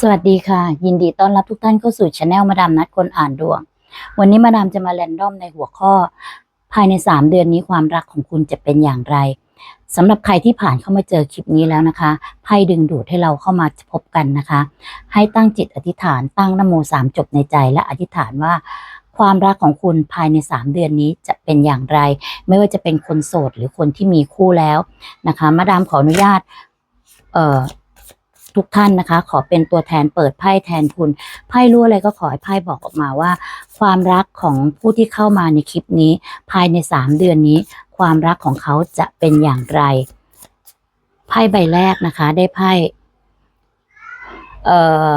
สวัสดีค่ะ ยินดีต้อนรับทุกท่านเข้าสู่ช anel มาดามนัดคนอ่านดวง วันนี้มาดามจะมาแรนดอมในหัวข้อ ภายใน 3 เดือนนี้ความรักของคุณจะเป็นอย่างไรสำหรับใครที่ผ่านเข้ามาเจอคลิปนี้แล้วนะคะไพ่ดึงดูดให้เราเข้ามาพบกันนะคะ ให้ตั้งจิตอธิษฐานตั้งนโมสามจบในใจและอธิษฐานว่าความรักของคุณภายใน 3 เดือนนี้จะเป็นอย่างไร ไม่ว่าจะเป็นคนโสดหรือคนที่มีคู่แล้วนะคะ มาดามขออนุญาตเอ่อ ทุกท่านนะคะ ขอเป็นตัวแทนเปิดไพ่แทนคุณไพ่รู้อะไรก็ขอให้ไพ่บอกออกมาว่า ความรักของผู้ที่เข้ามาในคลิปนี้ ภายในสามเดือนนี้ ความรักของเขาจะเป็นอย่างไร ไพ่ใบแรกนะคะ ได้ไพ่เอ่อ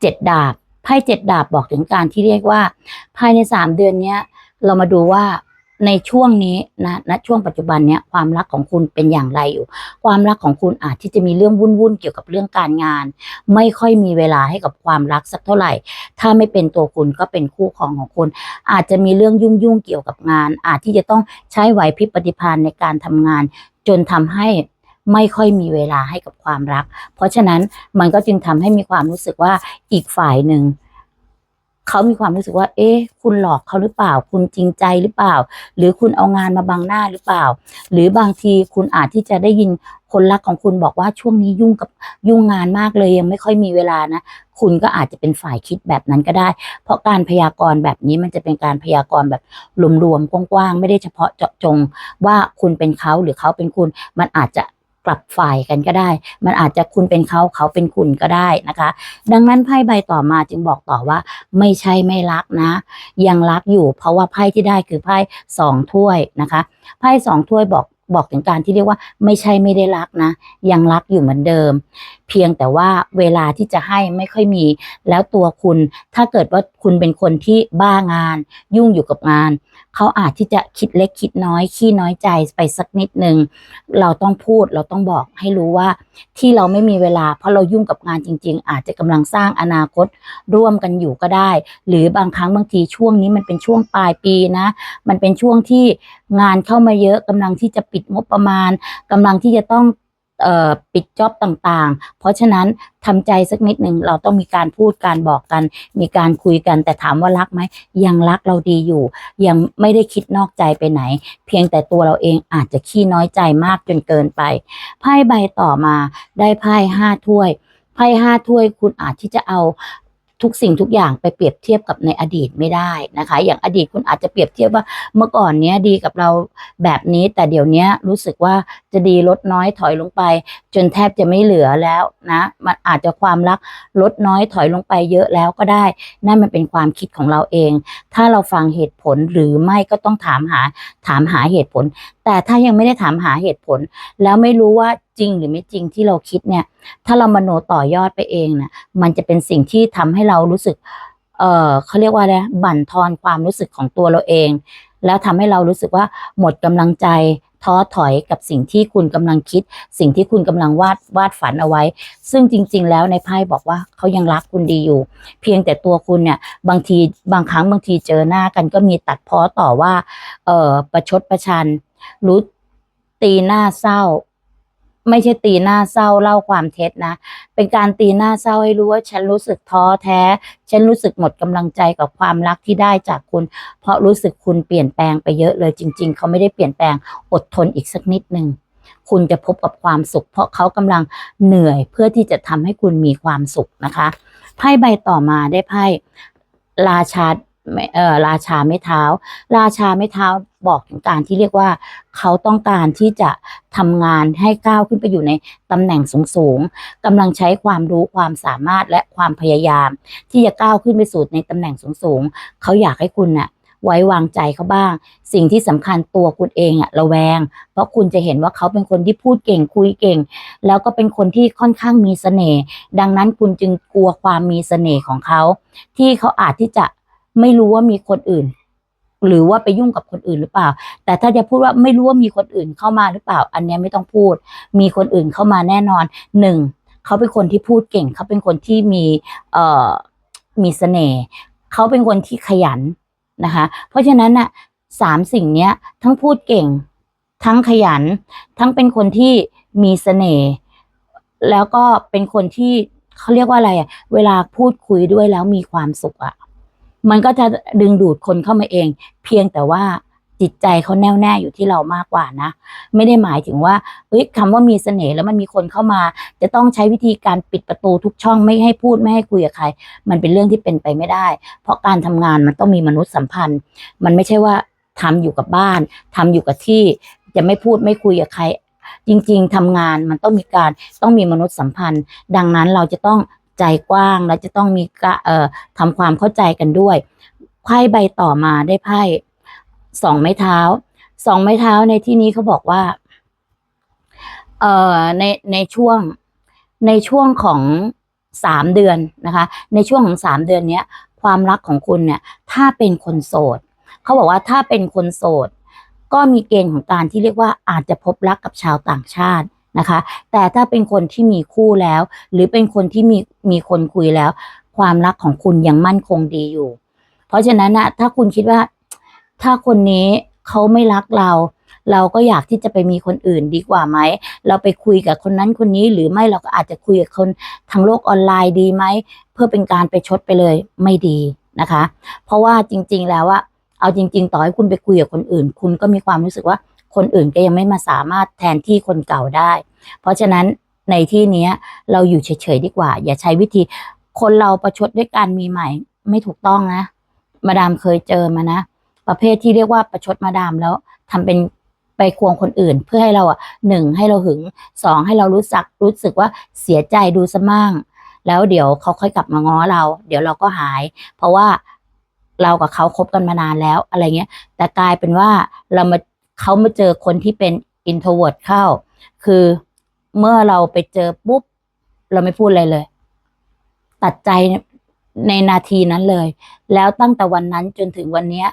เจ็ดดาบไพ่เจ็ดดาบบอกถึงการที่เรียกว่า ภายในสามเดือนเนี้ย เรามาดูว่า ในช่วงนี้นะณช่วงปัจจุบันเนี้ยความรักของคุณเป็นอย่างไรอยู่ ความรักของคุณอาจที่จะมีเรื่องวุ่นๆเกี่ยวกับเรื่องการงาน ไม่ค่อยมีเวลาให้กับความรักสักเท่าไหร่ ถ้าไม่เป็นตัวคุณก็เป็นคู่ครองของคุณ อาจจะมีเรื่องยุ่งๆเกี่ยวกับงาน อาจที่จะต้องใช้ไหวพริบปฏิภาณในการทำงาน จนทำให้ไม่ค่อยมีเวลาให้กับความรัก เพราะฉะนั้นมันก็จึงทำให้มีความรู้สึกว่าอีกฝ่ายหนึ่ง เขามีความรู้สึกว่า เอ๊ะ คุณหลอกเขาหรือเปล่า คุณจริงใจหรือเปล่า หรือคุณเอางานมาบังหน้าหรือเปล่า หรือบางทีคุณอาจที่จะได้ยินคนรักของคุณบอกว่าช่วงนี้ยุ่งกับยุ่งงานมากเลยยังไม่ค่อยมีเวลานะ คุณก็อาจจะเป็นฝ่ายคิดแบบนั้นก็ได้ เพราะการพยากรณ์แบบนี้มันจะเป็นการพยากรณ์แบบรวมๆกว้างๆไม่ได้เฉพาะเจาะจงว่าคุณเป็นเขาหรือเขาเป็นคุณ มันอาจจะ กลับฝ่ายกันก็ได้ มันอาจจะคุณเป็นเขาเขาเป็นคุณก็ได้นะคะ ดังนั้นไพ่ใบต่อมาจึงบอกต่อว่า ไม่ใช่ไม่รักนะ ยังรักอยู่เพราะว่าไพ่ที่ได้คือไพ่สองถ้วยนะคะไพ่สองถ้วยบอกบอกถึงการที่เรียกว่าไม่ใช่ไม่ได้รักนะ ยังรักอยู่เหมือนเดิมเพียงแต่ว่าเวลาที่จะให้ไม่ค่อยมี แล้วตัวคุณถ้าเกิดว่าคุณเป็นคนที่บ้างาน ยุ่งอยู่กับงาน เขาอาจที่จะคิดเล็กคิดน้อย ขี้น้อยใจไปสักนิดนึง เราต้องพูดเราต้องบอกให้รู้ว่าที่เราไม่มีเวลา เพราะเรายุ่งกับงานจริง ๆ อาจจะกำลังสร้างอนาคตร่วมกันอยู่ก็ได้ หรือบางครั้งบางทีช่วงนี้มันเป็นช่วงปลายปีนะ มันเป็นช่วงที่งานเข้ามาเยอะกำลังที่จะปิดงบประมาณกำลังที่จะต้อง ปิดจ็อบต่างๆ เพราะฉะนั้นทำใจสักนิดหนึ่งเราต้องมีการพูดการบอกกัน มีการคุยกัน แต่ถามว่ารักไหมยังรักเราดีอยู่ ยังไม่ได้คิดนอกใจไปไหน เพียงแต่ตัวเราเองอาจจะขี้น้อยใจมากจนเกินไปไพ่ใบต่อมาได้ไพ่ห้าถ้วยไพ่ห้าถ้วยคุณอาจที่จะเอา ทุกสิ่งทุกอย่างไปเปรียบเทียบกับในอดีตไม่ได้นะคะ อย่างอดีตคุณอาจจะเปรียบเทียบว่าเมื่อก่อนเนี้ยดีกับเราแบบนี้ แต่เดี๋ยวนี้รู้สึกว่าจะดีลดน้อยถอยลงไป จนแทบจะไม่เหลือแล้วนะมันอาจจะความรักลดน้อยถอยลงไปเยอะแล้วก็ได้ นั่นมันเป็นความคิดของเราเอง ถ้าเราฟังเหตุผลหรือไม่ก็ต้องถามหาถามหาเหตุผล แต่ถ้ายังไม่ได้ถามหาเหตุผล แล้วไม่รู้ว่า จริงหรือไม่จริงที่เราคิดเนี่ย ถ้าเรามโนต่อยอดไปเองนะมันจะเป็นสิ่งที่ทำให้เรารู้สึก เออเขาเรียกว่าอะไรบั่นทอนความรู้สึกของตัวเราเอง แล้วทำให้เรารู้สึกว่าหมดกำลังใจท้อถอยกับสิ่งที่คุณกำลังคิด สิ่งที่คุณกำลังวาดวาดฝันเอาไว้ ซึ่งจริง ๆ แล้วในไพ่บอกว่าเขายังรักคุณดีอยู่ เพียงแต่ตัวคุณเนี่ยบางทีบางครั้งบางทีเจอหน้ากันก็มีตัดพ้อต่อว่า เออประชดประชันรู้ตีหน้าเศร้า ไม่ใช่ตีหน้าเศร้าเล่าความเท็จนะ เป็นการตีหน้าเศร้าให้รู้ว่าฉันรู้สึกท้อแท้ ฉันรู้สึกหมดกำลังใจกับความรักที่ได้จากคุณ เพราะรู้สึกคุณเปลี่ยนแปลงไปเยอะเลยจริง ๆ เขาไม่ได้เปลี่ยนแปลงอดทนอีกสักนิดหนึ่งคุณจะพบกับความสุข เพราะเขากำลังเหนื่อยเพื่อที่จะทำให้คุณมีความสุขนะคะไพ่ใบต่อมาได้ไพ่ราชา ราชาไม้เท้า ราชาไม้เท้าบอกถึงการที่เรียกว่า เขาต้องการที่จะทำงานให้ก้าวขึ้นไปอยู่ในตำแหน่งสูงๆกำลังใช้ความรู้ความสามารถและความพยายาม ที่จะก้าวขึ้นไปสู่ในตำแหน่งสูงๆเขาอยากให้คุณน่ะไว้วางใจเขาบ้าง สิ่งที่สำคัญตัวคุณเองอะระแวง เพราะคุณจะเห็นว่าเขาเป็นคนที่พูดเก่งคุยเก่ง แล้วก็เป็นคนที่ค่อนข้างมีเสน่ห์ดังนั้นคุณจึงกลัวความมีเสน่ห์ของเขา ที่เขาอาจที่จะ ไม่รู้ว่ามีคนอื่น หรือว่าไปยุ่งกับคนอื่นหรือเปล่า แต่ถ้าจะพูดว่าไม่รู้ว่ามีคนอื่นเข้ามาหรือเปล่า อันนี้ไม่ต้องพูด มีคนอื่นเข้ามาแน่นอนหนึ่งเขาเป็นคนที่พูดเก่ง เขาเป็นคนที่มีเอ่อมีเสน่ห์เขาเป็นคนที่ขยันนะคะ เพราะฉะนั้นน่ะสามสิ่งเนี้ย ทั้งพูดเก่ง ทั้งขยัน ทั้งเป็นคนที่มีเสน่ห์แล้วก็เป็นคนที่เขาเรียกว่าอะไรอะเวลาพูดคุยด้วยแล้วมีความสุขอะ มันก็จะดึงดูดคนเข้ามาเอง เพียงแต่ว่าจิตใจเขาแน่วแน่อยู่ที่เรามากกว่านะ ไม่ได้หมายถึงว่าเฮ้ยคำว่ามีเสน่ห์แล้วมันมีคนเข้ามา จะต้องใช้วิธีการปิดประตูทุกช่องไม่ให้พูดไม่ให้คุยกับใคร มันเป็นเรื่องที่เป็นไปไม่ได้ เพราะการทำงานมันต้องมีมนุษยสัมพันธ์ มันไม่ใช่ว่าทำอยู่กับบ้านทำอยู่กับที่จะไม่พูดไม่คุยกับใครจริง ๆทำงานมันต้องมีการต้องมีมนุษยสัมพันธ์ ดังนั้นเราจะต้อง ใจกว้าง และจะต้องมีกะเอ่อทำความเข้าใจกันด้วยไพ่ใบต่อมาได้ไพ่สองไม้เท้าสองไม้เท้าในที่นี้เขาบอกว่า เอ่อในในช่วงในช่วงของสามเดือนนะคะ ในช่วงของสามเดือนเนี้ย ความรักของคุณเนี่ย ถ้าเป็นคนโสดเขาบอกว่าถ้าเป็นคนโสด ก็มีเกณฑ์ของการที่เรียกว่าอาจจะพบรักกับชาวต่างชาติ นะคะ แต่ถ้าเป็นคนที่มีคู่แล้ว หรือเป็นคนที่มีมีคนคุยแล้ว ความรักของคุณยังมั่นคงดีอยู่ เพราะฉะนั้นนะถ้าคุณคิดว่า ถ้าคนนี้เขาไม่รักเรา เราก็อยากที่จะไปมีคนอื่นดีกว่าไหม เราไปคุยกับคนนั้นคนนี้หรือไม่เราก็อาจจะคุยกับคนทางโลกออนไลน์ดีไหม เพื่อเป็นการไปชดไปเลยไม่ดีนะคะ เพราะว่าจริง ๆ แล้วอะเอาจริง ๆ ต่อให้คุณไปคุยกับคนอื่น คุณก็มีความรู้สึกว่า คนอื่นก็ยังไม่มาสามารถแทนที่คนเก่าได้ เพราะฉะนั้นในที่นี้เราอยู่เฉยๆดีกว่า อย่าใช้วิธี คนเราประชดด้วยการมีใหม่ไม่ถูกต้องนะ มาดามเคยเจอมานะ ประเภทที่เรียกว่าประชดมาดามแล้วทำเป็นไปควงคนอื่น เพื่อให้เราอะหนึ่งให้เราหึงสองให้เรารู้สึกรู้สึกว่าเสียใจดูสมั่งแล้วเดี๋ยวเขาค่อยกลับมาง้อเรา เดี๋ยวเราก็หาย เพราะว่าเรากับเขาคบกันมานานแล้วอะไรเงี้ย แต่กลายเป็นว่าเรามา เขามาเจอคนที่เป็น introvert เข้า คือเมื่อเราไปเจอปุ๊บ เราไม่พูดอะไรเลย ตัดใจในนาทีนั้นเลย แล้วตั้งแต่วันนั้นจนถึงวันเนี้ย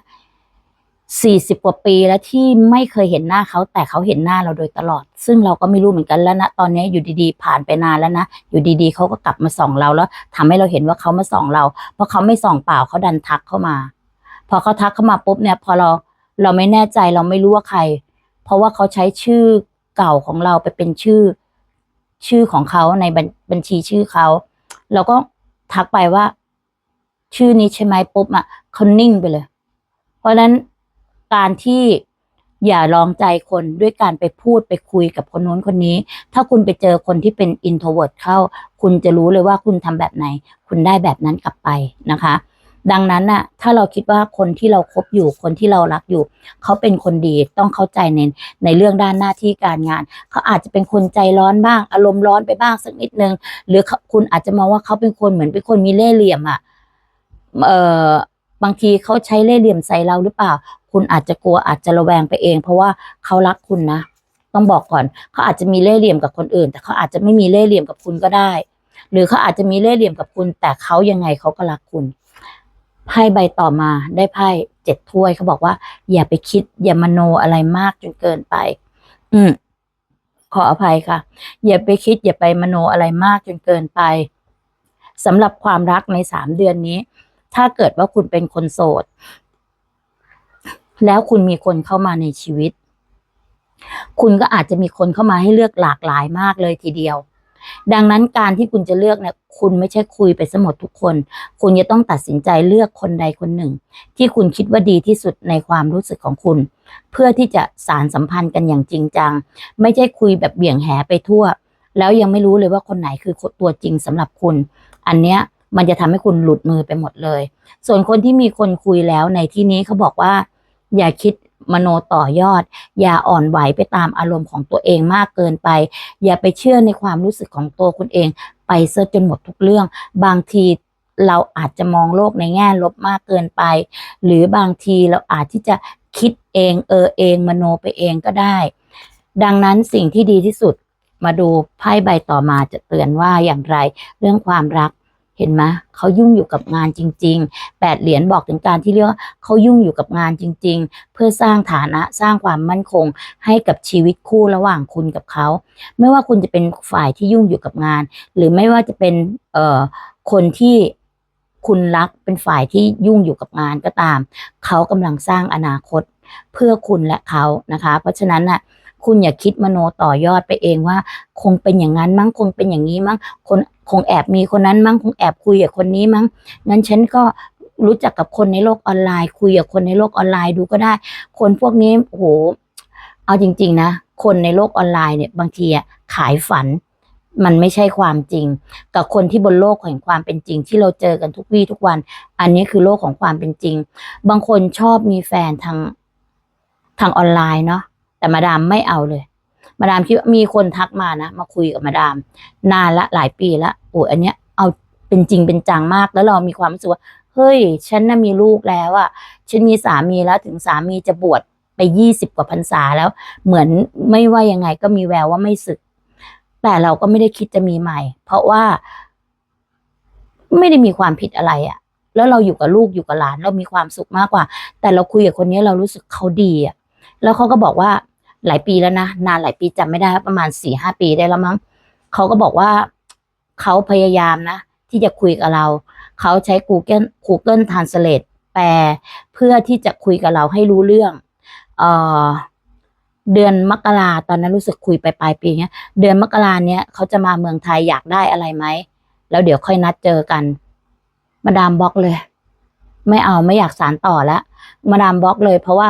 สี่สิบกว่าปีแล้วที่ไม่เคยเห็นหน้าเขาแต่เขาเห็นหน้าเราโดยตลอด ซึ่งเราก็ไม่รู้เหมือนกันแล้วนะตอนนี้อยู่ดีๆ ผ่านไปนานแล้วนะอยู่ดีๆเขาก็กลับมาส่องเราแล้วทำให้เราเห็นว่าเขามาส่องเรา เพราะเขาไม่ส่องเปล่าเขาดันทักเข้ามา พอเขาทักเข้ามาปุ๊บเนี่ย พอเรา เราไม่แน่ใจเราไม่รู้ว่าใคร เพราะว่าเขาใช้ชื่อเก่าของเราไปเป็นชื่อ ชื่อของเขาในบัญบญชีชื่อเขาเราก็ทักไปว่า ชื่อนี้ใช่ไหมปุ๊บอะเขานิ่งไปเลย เพราะฉะนั้นการที่อย่าลองใจคนด้วยการไปพูดไปคุยกับคนโน้นคนนี้ ถ้าคุณไปเจอคนที่เป็น introvert เข้า คุณจะรู้เลยว่าคุณทำแบบไหน คุณได้แบบนั้นกลับไปนะคะ ดังนั้นน่ะ ถ้าเราคิดว่าคนที่เราคบอยู่คนที่เรารักอยู่ เขาเป็นคนดีต้องเข้าใจในในเรื่องด้านหน้าที่การงาน เขาอาจจะเป็นคนใจร้อนบ้าง อารมณ์ร้อนไปบ้างสักนิดนึง หรือคุณอาจจะมองว่าเขาเป็นคนเหมือนเป็นคนมีเล่ห์เหลี่ยมอะเอ่อบางทีเขาใช้เล่ห์เหลี่ยมใส่เราหรือเปล่า คุณอาจจะกลัวอาจจะระแวงไปเอง เพราะว่าเขารักคุณนะต้องบอกก่อน เขาอาจจะมีเล่ห์เหลี่ยมกับคนอื่น แต่เขาอาจจะไม่มีเล่ห์เหลี่ยมกับคุณก็ได้ หรือเขาอาจจะมีเล่ห์เหลี่ยมกับคุณ แต่เขายังไงเขาก็รักคุณ ไพ่ใบต่อมาได้ไพ่เจ็ดถ้วยเขาบอกว่า อย่าไปคิด อย่ามโนอะไรมากจนเกินไป อืมขออภัยค่ะ อย่าไปคิด อย่าไปมโนอะไรมากจนเกินไปสำหรับความรักในสามเดือนนี้ ถ้าเกิดว่าคุณเป็นคนโสด แล้วคุณมีคนเข้ามาในชีวิต คุณก็อาจจะมีคนเข้ามาให้เลือกหลากหลายมากเลยทีเดียว ดังนั้นการที่คุณจะเลือกเนี่ยคุณไม่ใช่คุยไปสมดทุกคน คุณจะต้องตัดสินใจเลือกคนใดคนหนึ่ง ที่คุณคิดว่าดีที่สุดในความรู้สึกของคุณ เพื่อที่จะสารสัมพันธ์กันอย่างจริงจัง ไม่ใช่คุยแบบเบี่ยงแหไปทั่ว แล้วยังไม่รู้เลยว่าคนไหนคือตัวจริงสำหรับคุณ อันเนี้ยมันจะทำให้คุณหลุดมือไปหมดเลย ส่วนคนที่มีคนคุยแล้วในที่นี้เขาบอกว่า อย่าคิด มโนต่อยอด อย่าอ่อนไหวไปตามอารมณ์ของตัวเองมากเกินไป อย่าไปเชื่อในความรู้สึกของตัวคุณเอง ไปเสียจนหมดทุกเรื่อง บางทีเราอาจจะมองโลกในแง่ลบมากเกินไป หรือบางทีเราอาจที่จะคิดเองเออเองมโนไปเองก็ได้ ดังนั้นสิ่งที่ดีที่สุดมาดูไพ่ใบต่อมาจะเตือนว่าอย่างไร เรื่องความรัก เห็นไหมเขายุ่งอยู่กับงานจริงๆแปดเหรียญบอกถึงการที่เรียกว่าเขายุ่งอยู่กับงานจริง ๆ เพื่อสร้างฐานะสร้างความมั่นคง ให้กับชีวิตคู่ระหว่างคุณกับเขา ไม่ว่าคุณจะเป็นฝ่ายที่ยุ่งอยู่กับงาน หรือไม่ว่าจะเป็นเอ่อคนที่คุณรักเป็นฝ่ายที่ยุ่งอยู่กับงานก็ตาม เขากำลังสร้างอนาคตเพื่อคุณและเขานะคะ เพราะฉะนั้นน่ะ คุณอย่าคิดมโนต่อยอดไปเองว่า คงเป็นอย่างนั้นมั้งคงเป็นอย่างนี้มั้งคนคงแอบมีคนนั้นมั้งคงแอบคุยกับคนนี้มั้งงั้นฉันก็รู้จักกับคนในโลกออนไลน์ คุยกับคนในโลกออนไลน์ดูก็ได้ คนพวกนี้โหเอาจริง ๆ นะ คนในโลกออนไลน์เนี่ยบางทีอะขายฝัน มันไม่ใช่ความจริง กับคนที่บนโลกแห่งความเป็นจริง ที่เราเจอกันทุกวี่ทุกวัน อันนี้คือโลกของความเป็นจริง บางคนชอบมีแฟนทางทางออนไลน์เนาะ แต่มาดามไม่เอาเลย มาดามคิดว่ามีคนทักมานะ มาคุยกับมาดาม นานละหลายปีละโอ้ยอันเนี้ยเอาเป็นจริงเป็นจังมากแล้วเรามีความรู้สึกว่าเฮ้ย ฉันน่ะมีลูกแล้วอะฉันมีสามีแล้วถึงสามีจะบวชไปยี่สิบกว่าพรรษาแล้ว เหมือนไม่ว่ายังไงก็มีแววว่าไม่สึก แต่เราก็ไม่ได้คิดจะมีใหม่ เพราะว่า ไม่ได้มีความผิดอะไรอะแล้วเราอยู่กับลูกอยู่กับหลาน เรามีความสุขมากกว่า แต่เราคุยกับคนนี้เรารู้สึกเขาดีอะแล้วเขาก็บอกว่า หลายปีแล้วนะนานหลายปีจำไม่ได้ประมาณสี่ห้าปีได้แล้วมั้งเขาก็บอกว่าเขาพยายามนะ ที่จะคุยกับเรา เขาใช้ Google Google Translate แปลเพื่อที่จะคุยกับเราให้รู้เรื่องเอ่อเดือนมกราตอนนั้นรู้สึกคุยไปปลายปีเนี้ยเดือนมกราเนี้ยเขาจะมาเมืองไทยอยากได้อะไรไหมแล้วเดี๋ยวค่อยนัดเจอกัน มาดามบล็อกเลย ไม่เอาไม่อยากสารต่อแล้วมาดามบล็อกเลย เพราะว่า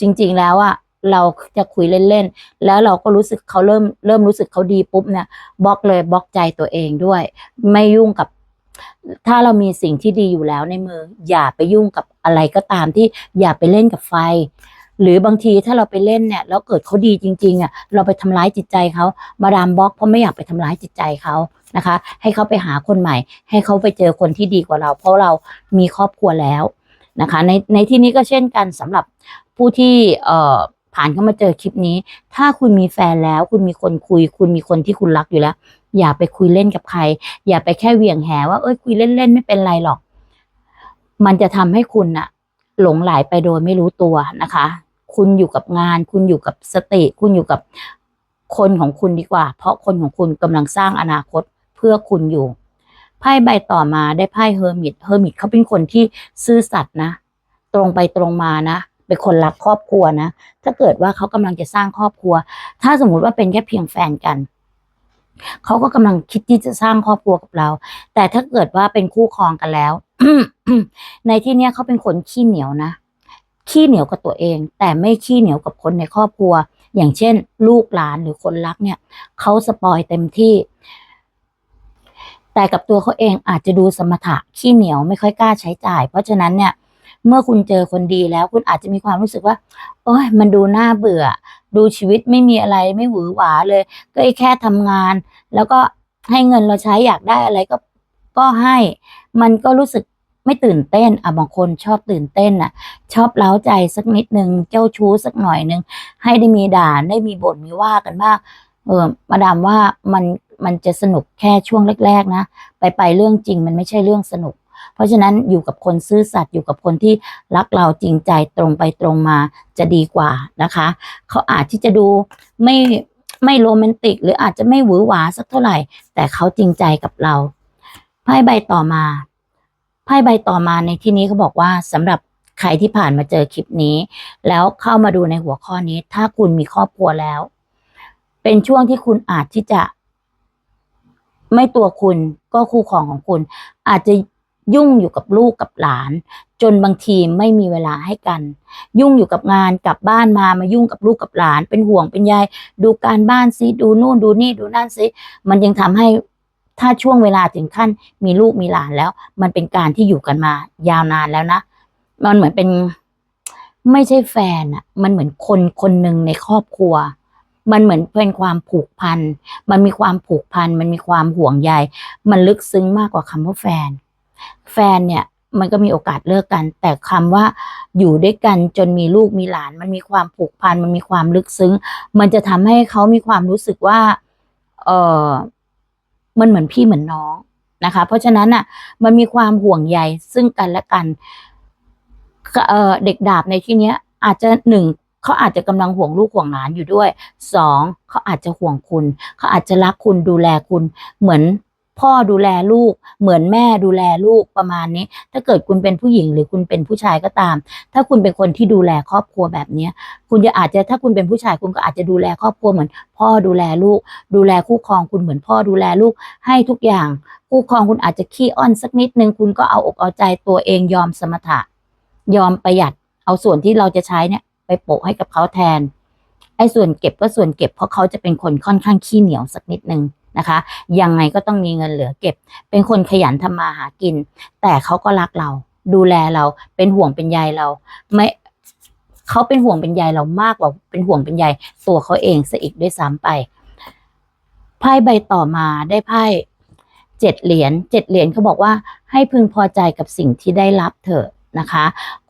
จริง ๆ แล้วอะ เราจะคุยเล่นๆ แล้วเราก็รู้สึกเขาเริ่มเริ่มรู้สึกเขาดีปุ๊บเนี่ยบล็อกเลยบล็อกใจตัวเองด้วย ไม่ยุ่งกับ ถ้าเรามีสิ่งที่ดีอยู่แล้วในมือ อย่าไปยุ่งกับอะไรก็ตามที่อย่าไปเล่นกับไฟ หรือบางทีถ้าเราไปเล่นเนี่ยแล้วเกิดเขาดีจริงๆอะเราไปทำร้ายจิตใจเขามาดามบล็อกเพราะไม่อยากไปทำร้ายจิตใจเขานะคะ ให้เขาไปหาคนใหม่ ให้เขาไปเจอคนที่ดีกว่าเรา เพราะเรามีครอบครัวแล้วนะคะ ในในที่นี้ก็เช่นกันสำหรับผู้ที่เอ่อ ผ่านเข้ามาเจอคลิปนี้ ถ้าคุณมีแฟนแล้ว คุณมีคนคุย คุณมีคนที่คุณรักอยู่แล้ว อย่าไปคุยเล่นกับใคร อย่าไปแค่เหวี่ยงแหว่าเอ้ยคุยเล่นๆไม่เป็นไรหรอก มันจะทำให้คุณน่ะหลงไหลไปโดยไม่รู้ตัวนะคะ คุณอยู่กับงาน คุณอยู่กับสติ คุณอยู่กับคนของคุณดีกว่า เพราะคนของคุณกำลังสร้างอนาคตเพื่อคุณอยู่ไพ่ใบต่อมาได้ไพ่เฮอร์มิตเฮอร์มิตเขาเป็นคนที่ซื่อสัตย์นะ ตรงไปตรงมานะ เป็นคนรักครอบครัวนะ ถ้าเกิดว่าเขากำลังจะสร้างครอบครัว ถ้าสมมุติว่าเป็นแค่เพียงแฟนกันเขาก็กำลังคิดที่จะสร้างครอบครัวกับเรา แต่ถ้าเกิดว่าเป็นคู่ครองกันแล้ว ในที่เนี้ยเขาเป็นคนขี้เหนียวนะ ขี้เหนียวกับตัวเอง แต่ไม่ขี้เหนียวกับคนในครอบครัว อย่างเช่น ลูกหลานหรือคนรักเนี่ยเขาสปอยเต็มที่ แต่กับตัวเขาเองอาจจะดูสมถะขี้เหนียวไม่ค่อยกล้าใช้จ่าย เพราะฉะนั้นเนี่ย เมื่อคุณเจอคนดีแล้วคุณอาจจะมีความรู้สึกว่า โอ้ยมันดูน่าเบื่อ ดูชีวิตไม่มีอะไรไม่หวือหวาเลย ก็แค่ทำงาน แล้วก็ให้เงินเราใช้อยากได้อะไรก็ก็ให้ มันก็รู้สึกไม่ตื่นเต้นอะบางคนชอบตื่นเต้นอะ ชอบเล้าใจสักนิดนึงเจ้าชู้สักหน่อยนึงให้ได้มีด่าได้มีบ่นมีว่ากันบ้างเออมาดามว่ามันมันจะสนุกแค่ช่วงแรก ๆ นะ ไปไปเรื่องจริงมันไม่ใช่เรื่องสนุก เพราะฉะนั้นอยู่กับคนซื่อสัตย์อยู่กับคนที่รักเราจริงใจตรงไปตรงมาจะดีกว่านะคะ เขาอาจที่จะดูไม่ไม่โรแมนติก หรืออาจจะไม่หวือหวาสักเท่าไหร่ แต่เขาจริงใจกับเราไพ่ใบต่อมาไพ่ใบต่อมาในที่นี้เขาบอกว่าสำหรับใครที่ผ่านมาเจอคลิปนี้ แล้วเข้ามาดูในหัวข้อนี้ ถ้าคุณมีครอบครัวแล้ว เป็นช่วงที่คุณอาจที่จะ ไม่ตัวคุณก็คู่ครองของคุณ อาจจะ ยุ่งอยู่กับลูกกับหลาน จนบางทีไม่มีเวลาให้กัน ยุ่งอยู่กับงานกลับบ้านมามายุ่งกับลูกกับหลาน เป็นห่วงเป็นใยดูการบ้านซิดูนู่นดูนี่ดูนั่นซิมันยังทำให้ถ้าช่วงเวลาถึงขั้น มีลูกมีหลานแล้ว มันเป็นการที่อยู่กันมายาวนานแล้วนะ มันเหมือนเป็นไม่ใช่แฟนอะมันเหมือนคนคนหนึ่งในครอบครัว มันเหมือนเป็นความผูกพัน มันมีความผูกพัน มันมีความห่วงใย มันลึกซึ้งมากกว่าคำว่าแฟน แฟนเนี่ยมันก็มีโอกาสเลิกกัน แต่คำว่าอยู่ด้วยกันจนมีลูกมีหลาน มันมีความผูกพันมันมีความลึกซึ้ง มันจะทำให้เขามีความรู้สึกว่าเออมันเหมือนพี่เหมือนน้องนะคะ เพราะฉะนั้นอะ มันมีความห่วงใยซึ่งกันและกันเเด็กดาบในที่เนี้ย อาจจะหนึ่งเขาอาจจะกำลังห่วงลูกห่วงหลานอยู่ด้วยสองเขาอาจจะห่วงคุณ เขาอาจจะรักคุณดูแลคุณเหมือน พ่อดูแลลูก เหมือนแม่ดูแลลูกประมาณนี้ ถ้าเกิดคุณเป็นผู้หญิงหรือคุณเป็นผู้ชายก็ตาม ถ้าคุณเป็นคนที่ดูแลครอบครัวแบบเนี้ยคุณจะอาจจะถ้าคุณเป็นผู้ชายคุณก็อาจจะดูแลครอบครัวเหมือน พ่อดูแลลูก ดูแลคู่ครองคุณเหมือนพ่อดูแลลูกให้ทุกอย่างคู่ครองคุณอาจจะขี้อ้อนสักนิดนึงคุณก็เอาอกเอาใจตัวเองยอมสมถะ ยอมประหยัด เอาส่วนที่เราจะใช้เนี่ย ไปโปะให้กับเขาแทนไอ้ส่วนเก็บก็ส่วนเก็บเพราะเขาจะเป็นคนค่อนข้างขี้เหนียวสักนิดนึง นะคะ ยังไงก็ต้องมีเงินเหลือเก็บ เป็นคนขยันทำมาหากิน แต่เขาก็รักเรา ดูแลเราเป็นห่วงเป็นใยเราไม่เขาเป็นห่วงเป็นใยเรามากกว่าเป็นห่วงเป็นใยตัวเขาเองซะอีกด้วยซ้ำไปไพ่ใบต่อมาได้ไพ่เจ็ดเหรียญเจ็ดเหรียญเขาบอกว่าให้พึงพอใจกับสิ่งที่ได้รับเถอะนะคะ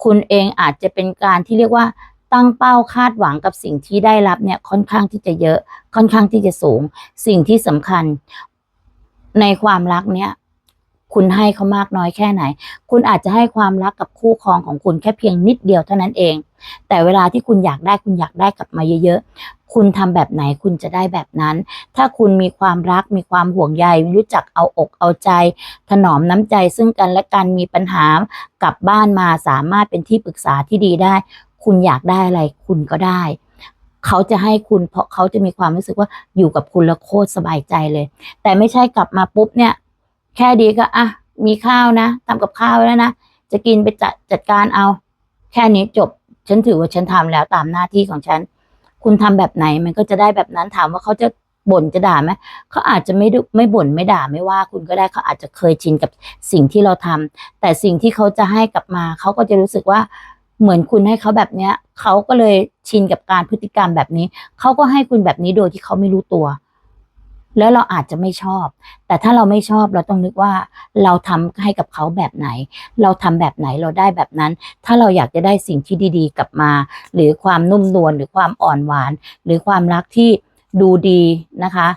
คุณเองอาจจะเป็นการที่เรียกว่า ตั้งเป้าคาดหวังกับสิ่งที่ได้รับเนี่ยค่อนข้างที่จะเยอะ ค่อนข้างที่จะสูง สิ่งที่สำคัญ ในความรักเนี่ย คุณให้เขามากน้อยแค่ไหน คุณอาจจะให้ความรักกับคู่ครองของคุณแค่เพียงนิดเดียวเท่านั้นเอง แต่เวลาที่คุณอยากได้คุณอยากได้กลับมาเยอะๆ คุณทำแบบไหนคุณจะได้แบบนั้น ถ้าคุณมีความรักมีความห่วงใยรู้จักเอาอกเอาใจ ถนอมน้ำใจซึ่งกันและกันมีปัญหากลับบ้านมาสามารถเป็นที่ปรึกษาที่ดีได้ คุณอยากได้อะไรคุณก็ได้ เขาจะให้คุณเพราะเขาจะมีความรู้สึกว่าอยู่กับคุณแล้วโคตรสบายใจเลย แต่ไม่ใช่กลับมาปุ๊บเนี่ย แค่ดีก็อะมีข้าวนะทำกับข้าวแล้วนะจะกินไปจัดจัดการเอา แค่นี้จบฉันถือว่าฉันทำแล้วตามหน้าที่ของฉัน คุณทำแบบไหนมันก็จะได้แบบนั้นถามว่าเขาจะบ่นจะด่าไหมเขาอาจจะไม่ดุไม่บ่นไม่ด่าไม่ว่าคุณก็ได้เขาอาจจะเคยชินกับสิ่งที่เราทำแต่สิ่งที่เขาจะให้กลับมาเขาก็จะรู้สึกว่า เหมือนคุณให้เขาแบบเนี้ยเขาก็เลยชินกับการพฤติกรรมแบบนี้เขาก็ให้คุณแบบนี้โดยที่เขาไม่รู้ตัว แล้วเราอาจจะไม่ชอบ แต่ถ้าเราไม่ชอบเราต้องนึกว่า เราทำให้กับเขาแบบไหน เราทำแบบไหนเราได้แบบนั้น ถ้าเราอยากจะได้สิ่งที่ดีๆ กลับมา หรือความนุ่มนวลหรือความอ่อนหวาน หรือความรักที่ดูดีนะคะ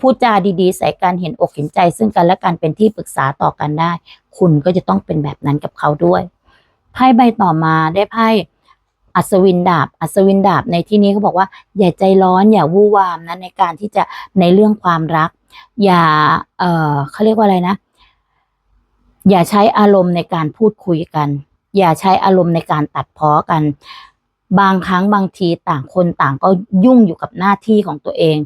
พูดจาดีๆ ใส่กันเห็นอกเห็นใจซึ่งกันและกันเป็นที่ปรึกษาต่อกันได้ คุณก็จะต้องเป็นแบบนั้นกับเขาด้วย ไพ่ใบต่อมาได้ไพ่อัศวินดาบ อัศวินดาบในที่นี้เขาบอกว่า อย่าใจร้อนอย่าวู่วามนะในการที่จะในเรื่องความรัก อย่า เออเขาเรียกว่าอะไรนะ อย่าใช้อารมณ์ในการพูดคุยกัน อย่าใช้อารมณ์ในการตัดพ้อกัน บางครั้งบางทีต่างคนต่างก็ยุ่งอยู่กับหน้าที่ของตัวเอง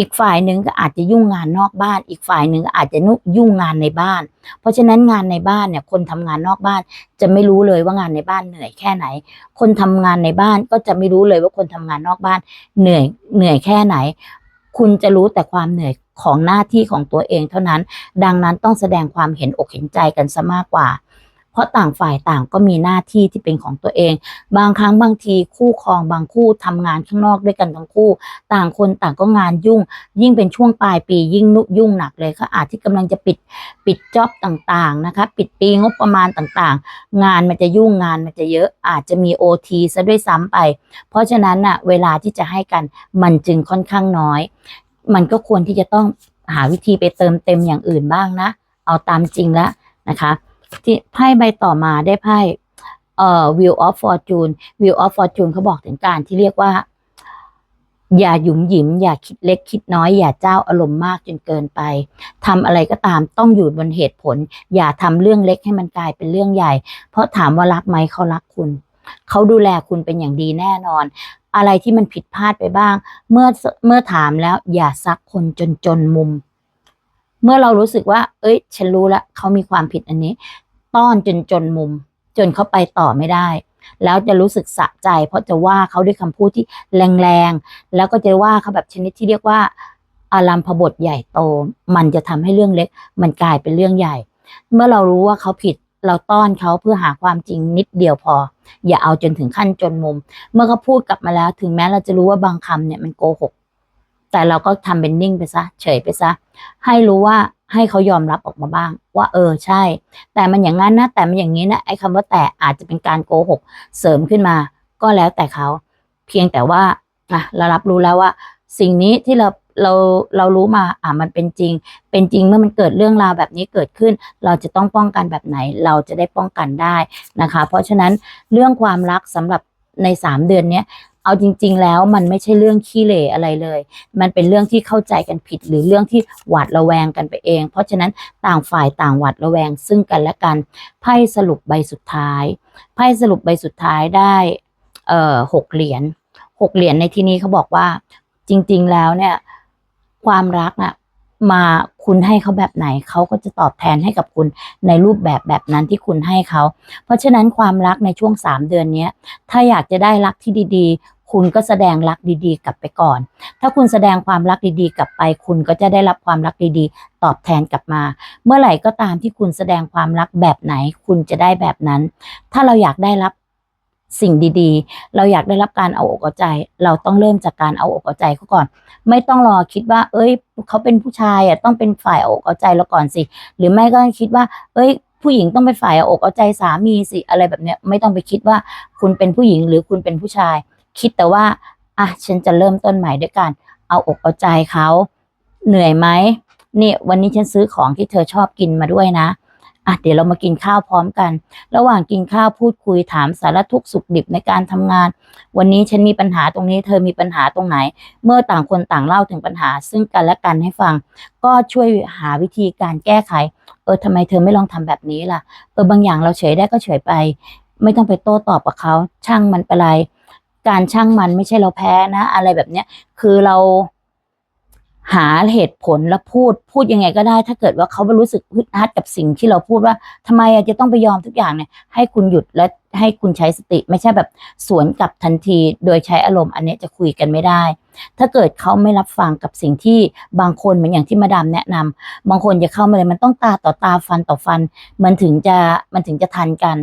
อีกฝ่ายหนึ่งก็อาจจะยุ่งงานนอกบ้าน อีกฝ่ายหนึ่งก็อาจจะยุ่งงานในบ้าน เพราะฉะนั้นงานในบ้านเนี่ยคนทำงานนอกบ้าน จะไม่รู้เลยว่างานในบ้านเหนื่อยแค่ไหน คนทำงานในบ้านก็จะไม่รู้เลยว่าคนทำงานนอกบ้านเหนื่อยเหนื่อยแค่ไหน คุณจะรู้แต่ความเหนื่อยของหน้าที่ของตัวเองเท่านั้น ดังนั้นต้องแสดงความเห็นอกเห็นใจกันซะมากกว่า เพราะต่างฝ่ายต่างก็มีหน้าที่ที่เป็นของตัวเอง บางครั้งบางทีคู่ครองบางคู่ทำงานข้างนอกด้วยกันทั้งคู่ ต่างคนต่างก็งานยุ่ง ยิ่งเป็นช่วงปลายปียิ่งนุยุ่งหนักเลยเขาอาจที่กำลังจะปิดปิดจ็อบต่างๆนะคะ ปิดปีงบประมาณต่างๆ งานมันจะยุ่งงานมันจะเยอะอาจจะมีโอทีซะด้วยซ้ำไป เพราะฉะนั้นน่ะเวลาที่จะให้กันมันจึงค่อนข้างน้อย มันก็ควรที่จะต้องหาวิธีไปเติมเต็มอย่างอื่นบ้างนะ เอาตามจริงแล้วนะคะ ไพ่ใบต่อมาได้ไพ่เอ่อ Wheel of Fortune Wheel of Fortune เขาบอกถึงการที่เรียกว่า อย่าหยุมหยิม อย่าคิดเล็กคิดน้อย อย่าเจ้าอารมณ์มากจนเกินไปทำอะไรก็ตามต้องอยู่บนเหตุผล อย่าทำเรื่องเล็กให้มันกลายเป็นเรื่องใหญ่ เพราะถามว่ารักไหมเขารักคุณ เขาดูแลคุณเป็นอย่างดีแน่นอน อะไรที่มันผิดพลาดไปบ้าง เมื่อเมื่อถามแล้วอย่าซักคนจนจนมุม เมื่อเรารู้สึกว่า เอ้ย ฉันรู้แล้วเขามีความผิดอันนี้ ต้อนจนจนมุม จนเขาไปต่อไม่ได้ แล้วจะรู้สึกสะใจ เพราะจะว่าเขาด้วยคำพูดที่แรงๆ แล้วก็จะว่าเขาแบบชนิดที่เรียกว่า อารามพบทใหญ่โต มันจะทำให้เรื่องเล็ก มันกลายเป็นเรื่องใหญ่ เมื่อเรารู้ว่าเขาผิดเราต้อนเขาเพื่อหาความจริงนิดเดียวพอ อย่าเอาจนถึงขั้นจนมุม เมื่อเขาพูดกลับมาแล้ว ถึงแม้เราจะรู้ว่าบางคำเนี่ยมันโกหก แต่เราก็ทำเป็นนิ่งไปซะ เฉยไปซะ ให้รู้ว่าให้เขายอมรับออกมาบ้าง ว่าเออใช่ แต่มันอย่างนั้นนะ แต่มันอย่างนี้นะไอ้คำว่าแต่อาจจะเป็นการโกหกเสริมขึ้นมา ก็แล้วแต่เขา เพียงแต่ว่าอะเรารับรู้แล้วว่า สิ่งนี้ที่เราเราเรารู้มาอะมันเป็นจริง เป็นจริงเมื่อมันเกิดเรื่องราวแบบนี้เกิดขึ้น เราจะต้องป้องกันแบบไหน เราจะได้ป้องกันได้นะคะ เพราะฉะนั้นเรื่องความรักสำหรับในสามเดือนเนี้ย เอาจริง ๆ แล้วมันไม่ใช่เรื่องขี้เหร่อะไรเลย มันเป็นเรื่องที่เข้าใจกันผิด หรือเรื่องที่หวาดระแวงกันไปเอง เพราะฉะนั้นต่างฝ่ายต่างหวาดระแวงซึ่งกันและกัน ไพ่สรุปใบสุดท้าย ไพ่สรุปใบสุดท้ายได้เอ่อหกเหรียญหกเหรียญในที่นี้เขาบอกว่า จริง ๆ แล้วเนี่ย ความรักน่ะ มาคุณให้เขาแบบไหนเขาก็จะตอบแทนให้กับคุณในรูปแบบแบบนั้นที่คุณให้เขา เพราะฉะนั้นความรักในช่วงสามเดือนนี้ถ้าอยากจะได้รักที่ดีๆ คุณก็แสดงรักดีๆ กลับไปก่อน ถ้าคุณแสดงความรักดีๆ กลับไป คุณก็จะได้รับความรักดีๆ ตอบแทนกลับมา เมื่อไหร่ก็ตามที่คุณแสดงความรักแบบไหน คุณจะได้แบบนั้น ถ้าเราอยากได้รับ สิ่งดีๆ เราอยากได้รับการเอาอกเอาใจ เราต้องเริ่มจากการเอาอกเอาใจเขาก่อน ไม่ต้องรอคิดว่า เอ้ย เขาเป็นผู้ชายอะต้องเป็นฝ่ายเอาอกเอาใจเราก่อนสิ หรือไม่ก็คิดว่า เอ้ย ผู้หญิงต้องเป็นฝ่ายเอาอกเอาใจสามีสิอะไรแบบเนี้ยไม่ต้องไปคิดว่าคุณเป็นผู้หญิงหรือคุณเป็นผู้ชาย คิดแต่ว่าอะฉันจะเริ่มต้นใหม่ด้วยการเอาอกเอาใจเขาเหนื่อยไหมเนี่ยวันนี้ฉันซื้อของที่เธอชอบกินมาด้วยนะ อะเดี๋ยวเรามากินข้าวพร้อมกัน ระหว่างกินข้าวพูดคุยถามสารทุกสุขดิบในการทำงาน วันนี้ฉันมีปัญหาตรงนี้เธอมีปัญหาตรงไหน เมื่อต่างคนต่างเล่าถึงปัญหา ซึ่งกันและกันให้ฟัง ก็ช่วยหาวิธีการแก้ไข เออทำไมเธอไม่ลองทำแบบนี้ล่ะ เออบางอย่างเราเฉยได้ก็เฉยไป ไม่ต้องไปโต้ตอบกับเขาช่างมันไปเลยการช่างมันไม่ใช่เราแพ้นะ อะไรแบบเนี้ยคือเรา หาเหตุผลแล้วพูดพูดยังไงก็ได้ ถ้าเกิดว่าเขารู้สึกฮึดฮัดกับสิ่งที่เราพูดว่าทำไมจะต้องไปยอมทุกอย่างเนี่ยให้คุณหยุดและให้คุณใช้สติ ไม่ใช่แบบสวนกลับทันที โดยใช้อารมณ์อันนี้จะคุยกันไม่ได้ ถ้าเกิดเขาไม่รับฟังกับสิ่งที่บางคนเหมือนอย่างที่มาดามแนะนำบางคนจะเข้ามาเลยมันต้องตาต่อตาฟันต่อฟัน มันถึงจะมันถึงจะทันกัน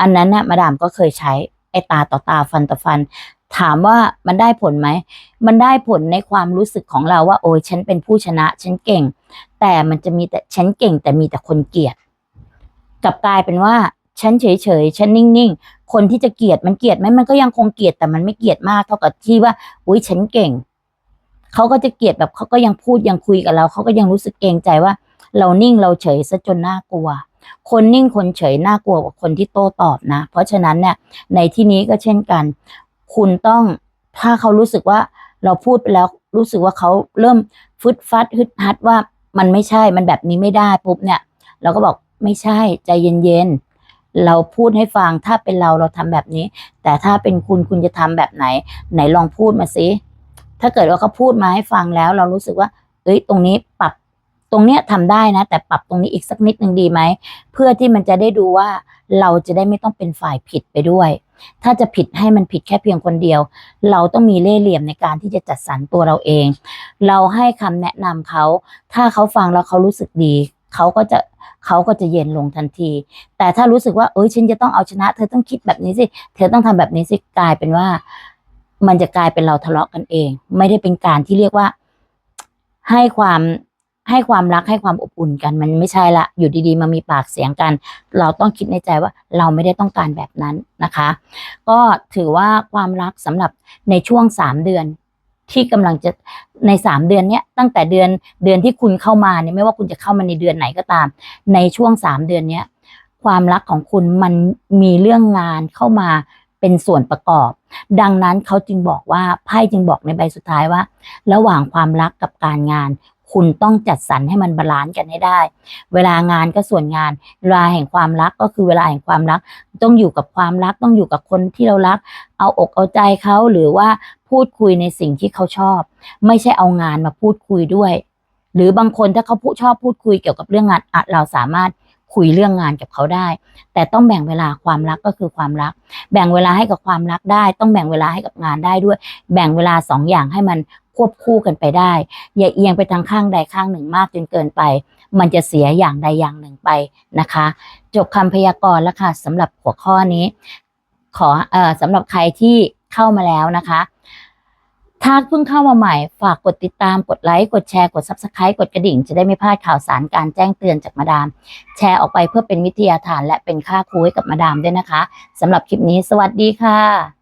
อันนั้นน่ะมาดามก็เคยใช้ไอ้ตาต่อตาฟันต่อฟัน ถามว่ามันได้ผลไหม มันได้ผลในความรู้สึกของเราว่า โอ้ยฉันเป็นผู้ชนะ ฉันเก่ง แต่มันจะมีแต่ฉันเก่ง แต่มีแต่คนเกลียดกลับกลายเป็นว่าฉันเฉยเฉยๆฉันนิ่งๆ คนที่จะเกลียดมันเกลียดไหมมันก็ยังคงเกลียดแต่มันไม่เกลียดมากเท่ากับที่ว่าอุ้ยฉันเก่งเขาก็จะเกลียดแบบเขาก็ยังพูดยังคุยกับเราเขาก็ยังรู้สึกเกรงใจว่า เรานิ่งเราเฉยซะจนน่ากลัว คนนิ่งคนเฉยน่ากลัวกว่าคนที่โต้ตอบนะ เพราะฉะนั้นเนี่ยในที่นี้ก็เช่นกัน คุณต้องถ้าเขารู้สึกว่าเราพูดไปแล้วรู้สึกว่าเขาเริ่มฟึดฟัดฮึดฮัดว่ามันไม่ใช่มันแบบนี้ไม่ได้ปุ๊บเนี่ย เราก็บอกไม่ใช่ใจเย็นๆเราพูดให้ฟังถ้าเป็นเราเราทำแบบนี้ แต่ถ้าเป็นคุณคุณจะทำแบบไหน ไหนลองพูดมาสิถ้าเกิดว่าเขาพูดมาให้ฟังแล้ว เรารู้สึกว่า เอ้ยตรงนี้ปรับตรงเนี้ยทำได้นะ แต่ปรับตรงนี้อีกสักนิดหนึ่งดีไหมเพื่อที่มันจะได้ดูว่าเราจะได้ไม่ต้องเป็นฝ่ายผิดไปด้วย ถ้าจะผิดให้มันผิดแค่เพียงคนเดียว เราต้องมีเล่ห์เหลี่ยมในการที่จะจัดสรรตัวเราเอง เราให้คำแนะนำเขา ถ้าเขาฟังแล้วเขารู้สึกดี เขาก็จะเขาก็จะเย็นลงทันที แต่ถ้ารู้สึกว่าเอ้ยฉันจะต้องเอาชนะ เธอต้องคิดแบบนี้สิ เธอต้องทำแบบนี้สิกลายเป็นว่า มันจะกลายเป็นเราทะเลาะกันเอง ไม่ได้เป็นการที่เรียกว่าให้ความ ให้ความรักให้ความอบอุ่นกันมันไม่ใช่ละอยู่ดีๆมามีปากเสียงกัน เราต้องคิดในใจว่าเราไม่ได้ต้องการแบบนั้นนะคะ ก็ถือว่าความรักสำหรับในช่วงสามเดือน ที่กำลังจะในสามเดือนเนี้ยตั้งแต่เดือนเดือนที่คุณเข้ามาเนี่ยไม่ว่าคุณจะเข้ามาในเดือนไหนก็ตาม ในช่วงสามเดือนเนี้ยความรักของคุณมันมีเรื่องงานเข้ามาเป็นส่วนประกอบ ดังนั้นเขาจึงบอกว่าไพ่จึงบอกในใบสุดท้ายว่า ระหว่างความรักกับการงาน คุณต้องจัดสรรให้มันบาลานซ์กันให้ได้ เวลางานก็ส่วนงาน เวลาแห่งความรักก็คือเวลาแห่งความรัก ต้องอยู่กับความรัก ต้องอยู่กับคนที่เรารัก เอาอกเอาใจเขาหรือว่าพูดคุยในสิ่งที่เขาชอบ ไม่ใช่เอางานมาพูดคุยด้วย หรือบางคนถ้าเขาพูดชอบพูดคุยเกี่ยวกับเรื่องงานเราสามารถคุยเรื่องงานกับเขาได้ แต่ต้องแบ่งเวลาความรักก็คือความรัก แบ่งเวลาให้กับความรักได้ ต้องแบ่งเวลาให้กับงานได้ด้วย แบ่งเวลาสองอย่างให้มัน ควบคู่กันไปได้ อย่าเอียงไปทางข้างใดข้างหนึ่งมากจนเกินไป มันจะเสียอย่างใดอย่างหนึ่งไปนะคะ จบคำพยากรณ์แล้วค่ะสำหรับหัวข้อนี้ ขอเอ่อสำหรับใครที่เข้ามาแล้วนะคะถ้าเพิ่งเข้ามาใหม่ ฝากกดติดตาม กดไลค์ กดแชร์ กด Subscribe กดกระดิ่ง จะได้ไม่พลาดข่าวสารการแจ้งเตือนจากมาดาม แชร์ออกไปเพื่อเป็นวิทยาทานและเป็นค่าครูให้กับมาดามด้วยนะคะสำหรับคลิปนี้ สวัสดีค่ะ